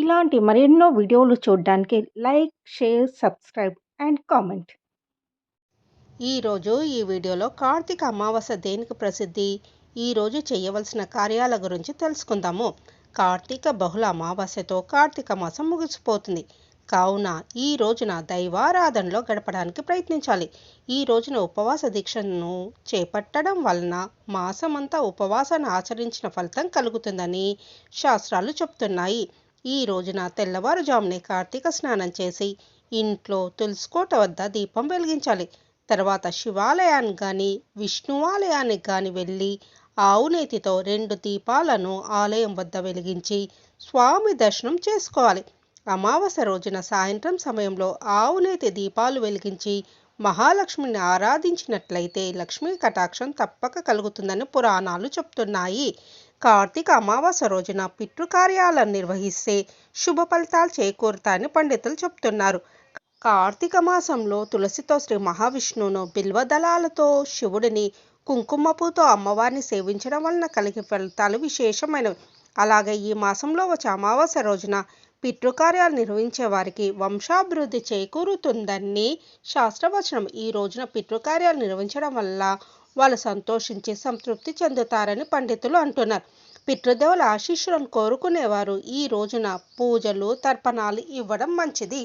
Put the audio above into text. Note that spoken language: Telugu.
ఇలాంటి మరెన్నో వీడియోలు చూడడానికి like, share, subscribe and comment. ఈరోజు ఈ వీడియోలో కార్తీక అమావాస్య దేనికి ప్రసిద్ధి? ఈరోజు చేయవలసిన కార్యాల గురించి తెలుసుకుందాము. కార్తీక బహుళ అమావాస్యతో కార్తీక మాసం ముగిసిపోతుంది. కావున ఈ రోజున దైవారాధనలో గడపడానికి ప్రయత్నించాలి. ఈ రోజున ఉపవాస దీక్షను చేపట్టడం వలన మాసమంతా ఉపవాసాన్ని ఆచరించిన ఫలితం కలుగుతుందని శాస్త్రాలు చెప్తున్నాయి ఈ రోజున తెల్లవారుజామునే కార్తీక స్నానం చేసి ఇంట్లో తులసికోట వద్ద దీపం వెలిగించాలి. తర్వాత శివాలయానికి కానీ విష్ణువాలయానికి కానీ వెళ్ళి ఆవునేతితో రెండు దీపాలను ఆలయం వద్ద వెలిగించి స్వామి దర్శనం చేసుకోవాలి. అమావాస్య రోజున సాయంత్రం సమయంలో ఆవునేతి దీపాలు వెలిగించి మహాలక్ష్మిని ఆరాధించినట్లయితే లక్ష్మీ కటాక్షం తప్పక కలుగుతుందని పురాణాలు చెప్తున్నాయి. కార్తీక అమావాస్య రోజున పితృకార్యాలను నిర్వహిస్తే శుభ ఫలితాలు చేకూరుతాయని పండితులు చెప్తున్నారు. కార్తీక మాసంలో తులసితో శ్రీ మహావిష్ణువును బిల్వదళాలతో శివుడిని కుంకుమపుతో అమ్మవారిని సేవించడం వలన కలిగే ఫలితాలు విశేషమైనవి. అలాగే ఈ మాసంలో వచ్చే అమావాస్య రోజున పితృకార్యాలు నిర్వహించే వారికి వంశాభివృద్ధి చేకూరుతుందని శాస్త్రవచనం. ఈ రోజున పితృకార్యాలు నిర్వహించడం వల్ల వాళ్ళు సంతోషించి సంతృప్తి చెందుతారని పండితులు అంటున్నారు. పితృదేవుల ఆశీస్సులను కోరుకునేవారు. ఈ రోజున పూజలు తర్పణాలు ఇవ్వడం మంచిది.